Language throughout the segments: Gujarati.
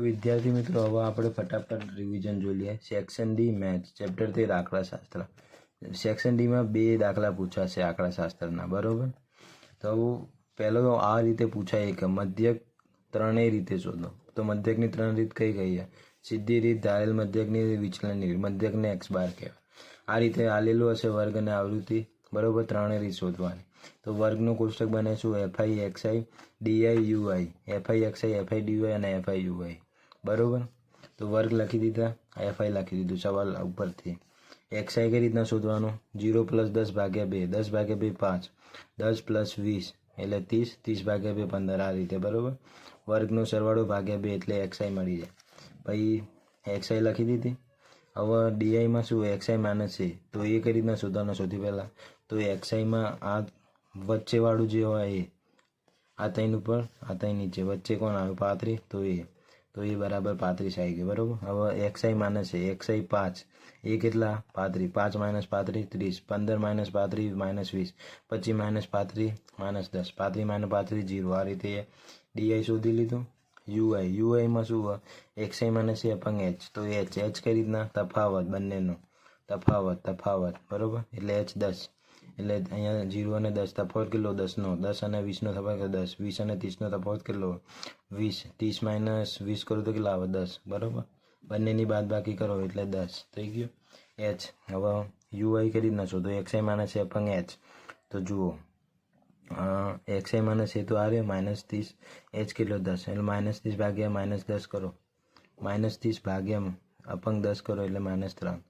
વિદ્યાર્થી મિત્રો, હવે આપણે ફટાફટ રિવિઝન જોઈ લઈએ. સેક્શન ડી મેથ્સ ચેપ્ટર તેર આંકડાશાસ્ત્ર સેક્શન ડીમાં બે દાખલા પૂછાશે આંકડાશાસ્ત્રના, બરાબર? તો પહેલો આ રીતે પૂછાય કે મધ્યક ત્રણેય રીતે શોધો. તો મધ્યકની ત્રણ રીત કઈ કઈ છે સીધી રીત, ધારેલ મધ્યકની વિચલનની મધ્યકને એક્સ બાર કહેવાય. આ રીતે આલેલું હશે વર્ગ અને આવૃત્તિ. બરોબર? ત્રણેય રીત શોધવાની. તો વર્ગનું કોષ્ટક બને શું? FI XI DI UI FI XI FI DY અને એફઆઈ યુઆઈ બરોબર? તો વર્ગ લખી દીધા એફઆઈ લખી દીધું, સવાલ ઉપરથી. એક્સઆઈ કઈ રીતના શોધવાનું? જીરો પ્લસ દસ ભાગ્યા બે, દસ ભાગ્યા બે પાંચ, દસ પ્લસ વીસ, એટલે ત્રીસ ત્રીસ ભાગ્યા બે પંદર, આ રીતે, બરાબર? વર્ગનો સરવાળો ભાગ્યા બે એટલે એક્સઆઈ મળી જાય. પછી એક્સઆઈ લખી દીધી. હવે ડીઆઈમાં શું એક્સઆઈ માઇનસ છે તો એ કઈ રીતના શોધવાનું સૌથી પહેલાં? તો એક્સઆઈમાં આ વચ્ચેવાળું જે હોય એ, આ ત્રણ ઉપર, આ ત્રણ નીચે, વચ્ચે કોણ આવે? પાંત્રીસ, તો એ. તો એ બરાબર પાંત્રીસ આવી ગયું, બરાબર? હવે એક્સઆઈ માઇનસ છે એક્સઆઈ પાંચ. એ કેટલા? પાંત્રીસ. પાંચ માઇનસ પાંત્રીસ, ત્રીસ. પંદર માઇનસ પાંત્રીસ, માઇનસ વીસ. પચીસ માઇનસ પાંત્રીસ, માઇનસ દસ. પાંત્રીસ માઇનસ પાંત્રીસ, જીરો. આ રીતે ડીઆઈ શોધી લીધું. યુઆઈ યુઆઈમાં શું હોય? એક્સઆઈ માઇનસ એ અપંગ એચ. તો એચ. એચ કઈ રીતના? તફાવત બંનેનો. તફાવત તફાવત. બરાબર? એટલે એચ દસ. એટલે અહીંયા જીરો અને દસ. તફાવત કેટલો? દસનો. દસ અને વીસનો તફાવત. દસ. વીસ અને ત્રીસનો તફાવત કેટલો? વીસ, ત્રીસ માઇનસ વીસ કરો તો કેટલા આવે? દસ. બરાબર? બંનેની બાદ બાકી કરો એટલે દસ. થઈ ગયું? એચ હવે યુઆઈ કરી જ નશો તો એક્સઆઈ માઇનસ એ અપંગ એચ તો જુઓ. એક્સઆઈ માઇનસ એ તો આ રહ્યો માઇનસ ત્રીસ. એચ કેટલો? દસ. એટલે માઇનસ ત્રીસ ભાગ્યા માઇનસ દસ કરો. માઇનસ ત્રીસ ભાગ્યા અપંગ દસ કરો એટલે માઇનસ ત્રણ.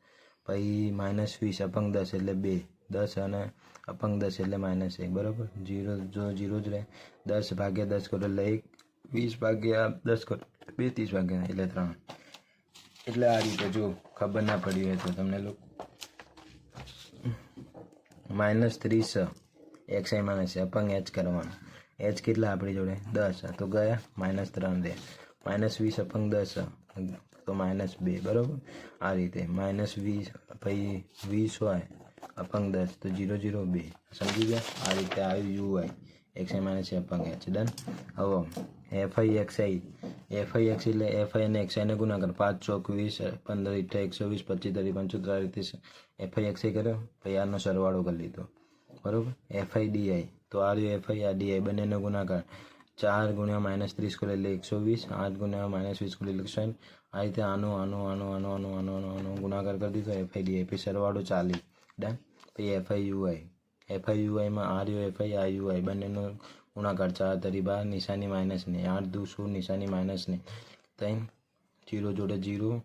પછી માઇનસ વીસ અપંગ દસ એટલે બે. દસ અને અપંગ દસ એટલે માઇનસ એક. બરાબર? જીરો જો જીરો જ રહે. દસ ભાગ્યા દસ કરો એટલે એક. વીસ ભાગ્યા દસ કરો બે ત્રીસ ભાગ્યા એટલે ત્રણ. એટલે આ રીતે જો ખબર ના પડી હોય તો તમને લોકો માઇનસ ત્રીસ એક્સઆઈ માઇનસ અપંગ એચ કરવાનું. એચ કેટલા આપણી જોડે? દસ. તો ગયા, માઇનસ ત્રણ દે. માઇનસ વીસ, અપંગ દસ. તો માઇનસ બે, બરાબર? આ રીતે. માઇનસ વીસ, પછી વીસ હોય, અપંગ દસ. તો જીરો જીરો બે. સમજી ગયા? આ રીતે આવ્યું U X I minus F ભાગ્યા એચ ડન હવે F I X I F I X એટલે એફ આઈ અને એક્સ આઈને ગુણાકાર. પાંચ, ચોક, વીસ, પંદર ઇઠ્ઠા એકસો વીસ, પચીસ તરી પંચોતેર આ રીતે એફ આઈ એક્સ આઈ કર્યો, પછી આનો સરવાળો કરી લીધો. બરાબર? એફ આઈ ડીઆઈ તો આ રહ્યું એફ આઈ આ ડીઆઈ બંનેનો ગુણાકાર. ચાર ગુણ્યા માઇનસ ત્રીસ કુલ લે એકસો વીસ. આઠ ગુણ્યા માઇનસ વીસ કુલ એટલે એકસો આ રીતે આનો આનો આનો આનો આનો આનો આનો ગુણાકાર કરી દીધો. એફઆઈ ડીઆઈ પછી સરવાળો ચાલી. ડન પછી એફઆઈ યુઆઈ એફઆઈ યુઆઈમાં આ રહ્યો એફઆઈ આ યુઆઈ બંનેનો ગુણાકાર ચાર તરી બાર, નિશાની માઇનસને આઠ દુ સો નિશાની માઇનસની ત્રણ, જીરો જોડે જીરો.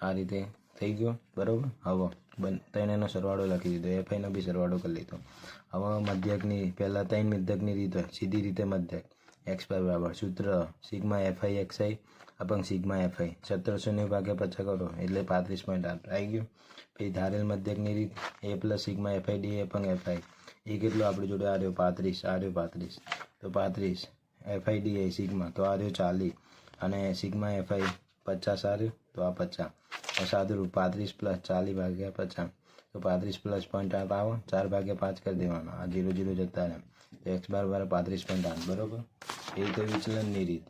આ રીતે થઈ ગયો. બરાબર? હવે ત્રણ એનો સરવાળો લખી દીધો. એફઆઈનો બી સરવાળો કરી લીધો. હવે મધ્યકની, પહેલાં ત્રણ મધ્યકની રીત હોય. સીધી રીતે મધ્યક. એક્સ પર બરાબર સૂત્ર, sigma f i x i અપંગ સિગ્મા એફઆઈ સત્તરસોને ભાગ્યા પચાસ કરો એટલે પાંત્રીસ પોઈન્ટ આઠ. આવી ગયું. પછી ધારેલ મધ્યકની રીત A plus sigma FI D upon FI A કેટલો આપણી જોડે આ રહ્યો? પાંત્રીસ. આ રહ્યો પાંત્રીસ. તો પાંત્રીસ. FI D A sigma. તો આ રહ્યો ચાલીસ. અને સિગ્મા એફઆઈ પચાસ આ તો આ પચાસ. સાદું પાંત્રીસ પ્લસ ચાલીસ ભાગ્યા પચાસ. તો પાંત્રીસ પ્લસ પોઈન્ટ આઠ આવો, ચાર ભાગ્યા પાંચ કરી દેવાનો. આ જીરો જીરો જતા રહે. તો એક્સ બાર બાર પાંત્રીસ પોઈન્ટ આઠ બરાબર? એ રીતે વિચલનની રીત.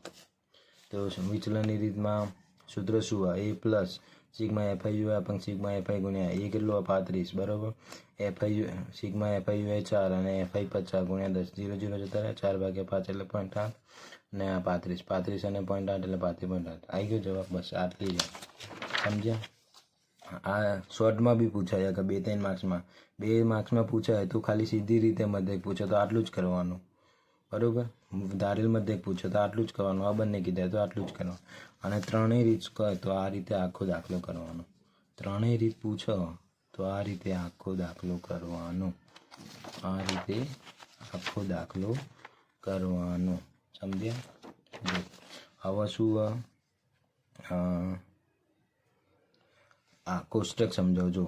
તો વિચલનની રીતમાં સૂત્ર શું હોય? A plus sigma FI U પણ સિગ્મા એફઆઈ ગુણ્યા એ કેટલો પાંત્રીસ, બરાબર? FI U sigma FI U ચાર અને એફઆઈ પચાસ ગુણ્યા દસ. જીરો જીરો જતા રહે, ચાર ભાગ્યા પાંચ એટલે પોઈન્ટ આઠ અને આ પાંત્રીસ. પાંત્રીસ અને પોઈન્ટ આઠ એટલે પાંત્રીસ પોઈન્ટ આઠ. આવી ગયો જવાબ, બસ આટલી જ. સમજ્યા? આ શોર્ટમાં બી પૂછાય કે બે ત્રણ માર્ક્સમાં. બે માર્ક્સમાં પૂછાય તો ખાલી સીધી રીતે મધ્યક પૂછે તો આટલું જ કરવાનું. બરાબર? ધારેલ મધ્યક પૂછે તો આટલું જ કરવાનું. આ બંને કીધા તો આટલું જ કરવાનું. અને ત્રણેય રીત કહે તો આ રીતે આખો દાખલો કરવાનો. ત્રણેય રીત પૂછો તો આ રીતે આખો દાખલો કરવાનો. આ રીતે આખો દાખલો કરવાનો. સમજ્યા? હવે શું આ કોષ્ટક સમજાવજો.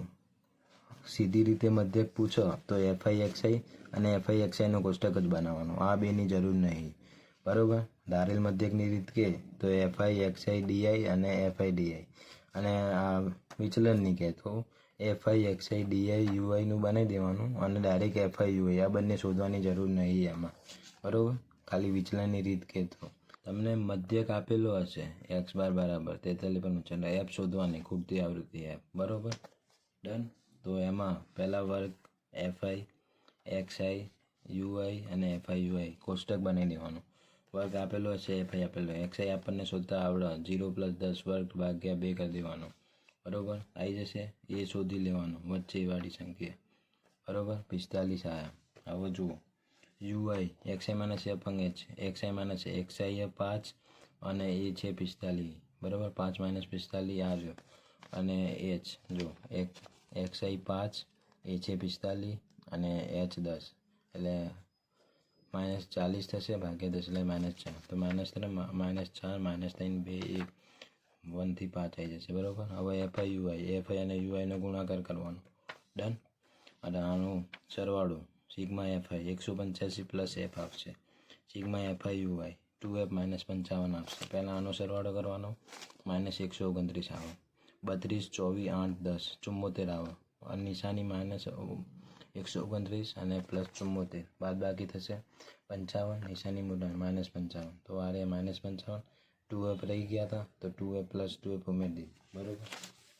સીધી રીતે મધ્યક પૂછો તો એફઆઈ એક્સઆઈ અને એફઆઈ એક્સઆઈનો કોષ્ટક જ બનાવવાનો. આ બેની જરૂર નહીં. બરાબર? ધારેલ મધ્યકની રીત કે તો F I X I D I અને એફઆઈ ડીઆઈ અને આ વિચલનની કહે તો એફઆઈ એક્સઆઈ ડીઆઈ યુઆઈનું બનાવી દેવાનું અને ડાયરેક્ટ એફઆઈ યુઆઈ આ બંને શોધવાની જરૂર નહીં એમાં. બરાબર? ખાલી વિચલનની રીત કે તો. તમને મધ્યક આપેલો હશે એક્સ બાર બરાબર તેતાલી પર ચંદ્ર એપ શોધવાની ખૂટતી આવૃત્તિ એપ બરોબર? ડન તો એમાં પહેલા વર્ગ એફઆઈ એક્સઆઈ યુઆઈ અને એફઆઈ યુઆઈ કોષ્ટક બનાવી દેવાનું. વર્ગ આપેલો હશે એફઆઈ આપેલો એક્સઆઈ આપણને શોધતા આવડે જીરો પ્લસ દસ વર્ગ ભાગ્યા બે કરી દેવાનો. બરાબર? આવી જશે. એ શોધી લેવાનું, વચ્ચેવાળી સંખ્યા. બરાબર? પિસ્તાલીસ આવ્યા આવો જુઓ. યુઆઈ, એક્સઆઈ માઇનસ એ અપંગ H x i minus x i A પાંચ અને એ છે પિસ્તાલીસ. બરાબર? પાંચ માઇનસ પિસ્તાલીસ આ જો. અને એચ જો. એક, એક્સઆઈ પાંચ, એ છે પિસ્તાલીસ અને એચ દસ. એટલે માઇનસ ચાલીસ થશે, ભાગ્યા દસ એટલે માઇનસ ચાર. તો માઇનસ ત્રણ માઇનસ ચાર, માઇનસ ત્રણ, બે, એક વનથી પાંચ આવી જશે. બરાબર? હવે એફઆઈ યુઆઈ એફઆઈ અને યુઆઈનો ગુણાકાર કરવાનો. ડન? અને આનું સરવાળો. સિગ્મા એફઆઈ એકસો પંચ્યાસી પ્લસ એફ આપશે. Sigma FI UI two F minus પંચાવન આપશે. પહેલાં આનો સરવાળો કરવાનો. માઇનસ એકસો ઓગણત્રીસ આવો. બત્રીસ, ચોવીસ, આઠ, દસ ચુમ્મોતેર આવો. અને નિશાની માઇનસ એકસો ઓગણત્રીસ અને પ્લસ ચુમ્મોતેર બાદ બાકી થશે પંચાવન, નિશાની મોટા માઇનસ પંચાવન. તો આ રે માઇનસ પંચાવન. ટુ એફ રહી ગયા હતા, તો two F plus two F ઉમેરી દીધી. બરાબર?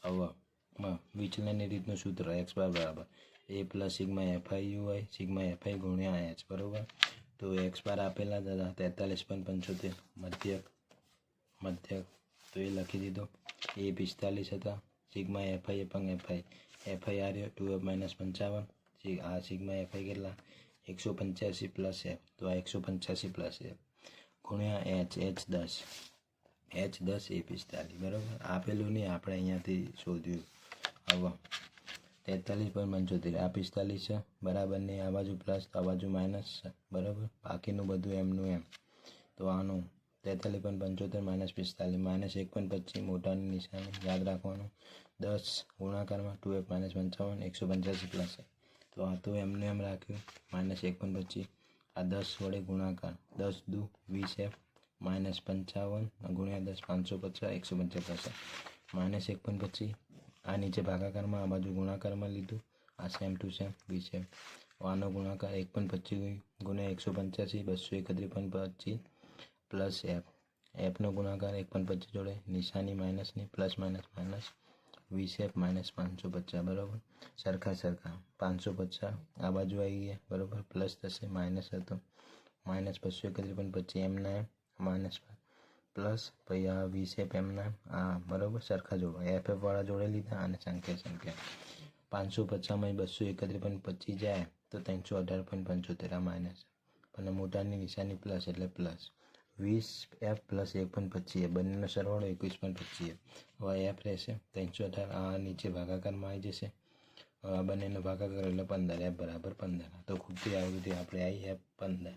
હવામાં વિચલનની રીતનું સૂત્ર, એક્સ બાર બરાબર. A plus sigma FI U હોય સિગ્મા એફઆઈ ગુણ્યા એચ બરાબર? તો એક્સ બાર આપેલા જ હતા, તેતાલીસ પોઈન્ટ પંચોતેર, મધ્યક મધ્યક, તો એ લખી દીધો. એ પિસ્તાલીસ હતા સિગ્મા એફઆઈ પણ એફઆઈ એફઆઈ આર્યો ટુ એફ માઇનસ પંચાવન આ સિગ્મા એફઆઈ કેટલા? એકસો પંચ્યાસી પ્લસ એફ તો આ એકસો પંચ્યાસી પ્લસ એફ ગુણ્યા એચ એચ દસ એચ દસ એ પિસ્તાલીસ, બરાબર? આપેલું નહીં, આપણે અહીંયાથી શોધ્યું. હવે તેતાલીસ પોઈન્ટ પંચોતેર. આ પિસ્તાલીસ છે. બરાબર ને? આ બાજુ પ્લસ તો આ બાજુ માઇનસ છે. બરાબર? બાકીનું બધું એમનું એમ. તો આનું તેતાલીસ પોઈન્ટ પંચોતેર માઇનસ પિસ્તાલીસ. માઇનસ એક પોઈન્ટ પચીસ, મોટાની નિશાની. યાદ રાખવાનું. દસ, ગુણાકારમાં ટુ એફ માઇનસ પંચાવન, એકસો પંચ્યાસી પ્લસ તો આ તો એમને એમ રાખ્યું. માઇનસ એક પોઈન્ટ પચીસ. આ દસ વડે ગુણાકાર. દસ દુ વીસ એફ માઇનસ પંચાવન ગુણ્યા દસ, પાંચસો પચાસ, એકસો પંચાસ માઇનસ એક પોઈન્ટ પચીસ. આ નીચે ભાગાકારમાં આ બાજુ ગુણાકારમાં લીધું, આ સેમ ટુ સેમ વીસ સેમ આનો ગુણાકાર એક પણ પચીસ ગુણ્યા એકસો પંચ્યાસી, બસો એકત્રીસ પણ પચીસ પ્લસ એપ એપનો ગુણાકાર એક પણ પચીસ જોડે, નિશાની માઇનસની પ્લસ માઇનસ માઇનસ વીસ એફ માઇનસ પાંચસો પચાસ, બરાબર? સરખા સરખા. પાંચસો પચાસ આ બાજુ આવી ગયા, બરાબર? પ્લસ થશે માઇનસ હતો. માઇનસ બસો એકત્રીસ પણ પચીસ એમના એમ માઇનસ પ્લસ પછી આ વીસ એફ એમના, આ બરાબર, સરખા જોડો. એફ વાળા જોડે લીધા અને સંખ્યા સંખ્યા. પાંચસો પચાસમાં બસો એકત્રીસ પોઈન્ટ પચીસ જાય, તો ત્રણસો અઢાર પોઈન્ટ પંચોતેર આ માઇનસ અને મોટાની નિશાની પ્લસ એટલે પ્લસ. વીસ એફ પ્લસ એક પોઈન્ટ પચીસ બંનેનો સરવાળો એકવીસ પોઈન્ટ પચીસ હવે એફ રહેશે, ત્રણસો અઢાર, આ નીચે ભાગાકારમાં આવી જશે. બંનેનો ભાગાકાર એટલે પંદર, એફ બરાબર પંદર. તો ખૂટતી આવૃત્તિ આપણે આવી એફ પંદર.